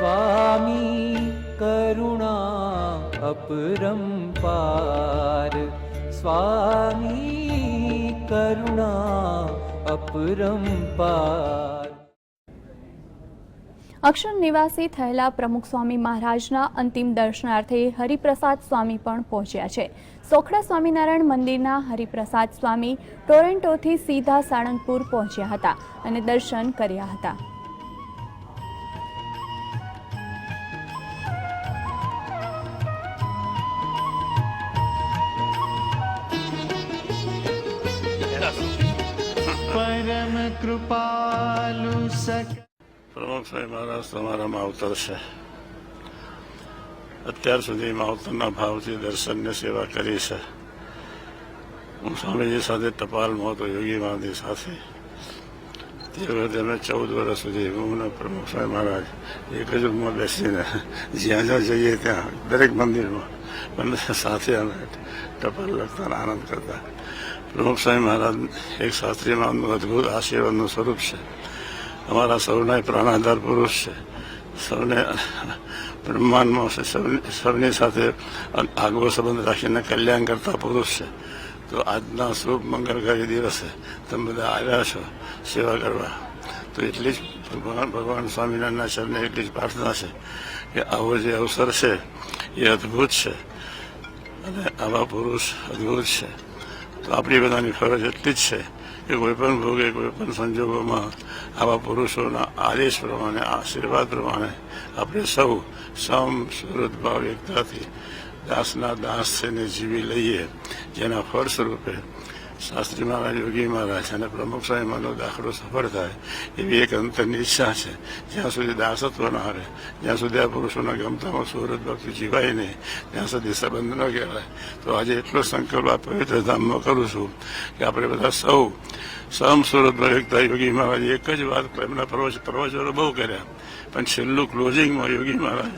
स्वामी करुणा अपरम्पार स्वामी करुणा अपरम्पार અક્ષર નિવાસી થયેલા પ્રમુખ સ્વામી મહારાજના અંતિમ દર્શનાર્થે હરિપ્રસાદ સ્વામી પણ પહોંચ્યા છે સોખડા સ્વામિનારાયણ મંદિરના હરિપ્રસાદ સ્વામી ટોરેન્ટોથી સીધા સાળંગપુર પહોંચ્યા હતા અને દર્શન કર્યા હતા કૃપાલુ સક પ્રમુખ સ્વામી મહારાજ તમારામાં અવતરશે અત્યાર સુધી માવતરના ભાવથી દર્શનની સેવા કરી છે. હું સ્વામીજી સાથે ટપાલમાં હતો યોગી મહાદેવ સાથે તે વખતે ચૌદ વર્ષ સુધી હું પ્રમુખ સ્વામી મહારાજ એક જ રૂમમાં બેસીને જ્યાં જ્યાં જઈએ ત્યાં દરેક મંદિરમાં બંને સાથે અમે ટપાલ લખતા આનંદ કરતા પ્રમુખ સ્વામી મહારાજ એક શાસ્ત્રીમાં અદભુત આશીર્વાદનું સ્વરૂપ છે અમારા સૌના પ્રાણાધાર પુરુષ છે સૌને બ્રહ્માંડમાં સૌની સાથે આગવો સંબંધ રાખીને કલ્યાણ કરતા પુરુષ છે તો આજના શુભ મંગળકારી દિવસે તમે બધા આવ્યા છો સેવા કરવા. તો એટલી જ ભગવાન ભગવાન સ્વામિનારાયણના ચરણે એટલી જ પ્રાર્થના છે કે આવો જે અવસર છે એ અદ્ભુત છે અને આવા પુરુષ અદ્ભુત છે. તો આપણી બધાની ફરજ એટલી જ છે કે કોઈપણ ભોગે, કોઈ પણ સંજોગોમાં આવા પુરુષોના આદેશ પ્રમાણે, આશીર્વાદ પ્રમાણે આપણે સૌ સમ સુરત ભાવ એકતાથી દાસના દાસ છે ને જીવી લઈએ જેના ફળ સ્વરૂપે શાસ્ત્રી મહારાજ યોગી મહારાજ અને પ્રમુખ સ્વામીમાંનો દાખલો સફળ થાય એવી એક અંતરની ઈચ્છા છે જ્યાં સુધી દાસત્વ ના હારે જ્યાં સુધી આ પુરુષોના ગમતામાં સુરત ભક્તિ જીવાય નહીં ત્યાં સુધી સંબંધ ન કહેવાય તો આજે એટલો સંકલ્પ આ પવિત્ર ધામમાં કરું છું કે આપણે બધા સૌ સમ સુરત ભક્તા યોગી મહારાજ એક જ વાત એમના પ્રવચ પ્રવચનો બહુ કર્યા પણ છેલ્લું ક્લોઝિંગમાં યોગી મહારાજ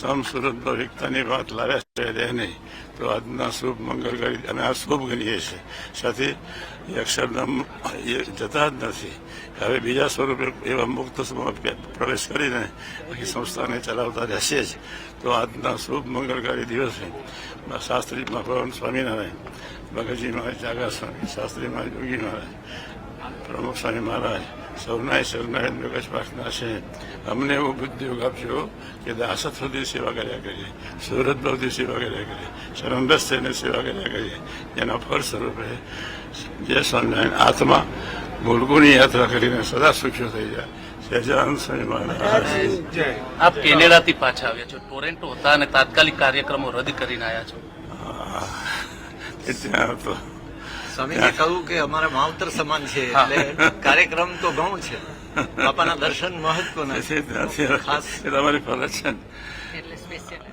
સમ સુરતમાં એકતાની વાત લાવ્યા છે રહે નહીં તો આજના શુભ મંગળકારી અમે આ શુભ ગણીએ છીએ. સાથે એ અક્ષરના એ જતા જ નથી. હવે બીજા સ્વરૂપે એવા મુક્ત પ્રવેશ કરીને આખી સંસ્થાને ચલાવતા રહેશે જ. તો આજના શુભ મંગળકારી દિવસે શાસ્ત્રી ભગવાન સ્વામિનારાયણ, ભગતજી મહારાજ જાગા સ્વામી, શાસ્ત્રી મહારાજ યોગી મહારાજ, પ્રમુખ સ્વામી મહારાજ સૌના સૌનારાયણ મેઘજ પ્રાર્થના છે? અમને એવો બુદ્ધિયોગ આપજો કે દાસત સુધી સેવા કર્યા કરીએ સુરત ભાવથી સેવા કર્યા કરીએ સરંદસ થઈને સેવા કર્યા કરીએ. જેના ફળ સ્વરૂપે જય સ્વામિનારાયણ આત્મા ભૂલગુની યાત્રા કરીને સદા સુખ્યો થઈ જાય. સહેજાનંદ સ્વામી મહારાજ. આપ કેનેડાથી પાછા આવ્યા છો. ટોરેન્ટો હતા અને તાત્કાલિક કાર્યક્રમો રદ કરીને આવ્યા છો. ત્યાં હતો સ્વામીએ કહ્યું કે અમારા માવતર સમાન છે એટલે કાર્યક્રમ તો ઘણું છે. બાપાના દર્શન મહત્વના છે. તમારી ફરજ છે એટલે સ્પેશિયલ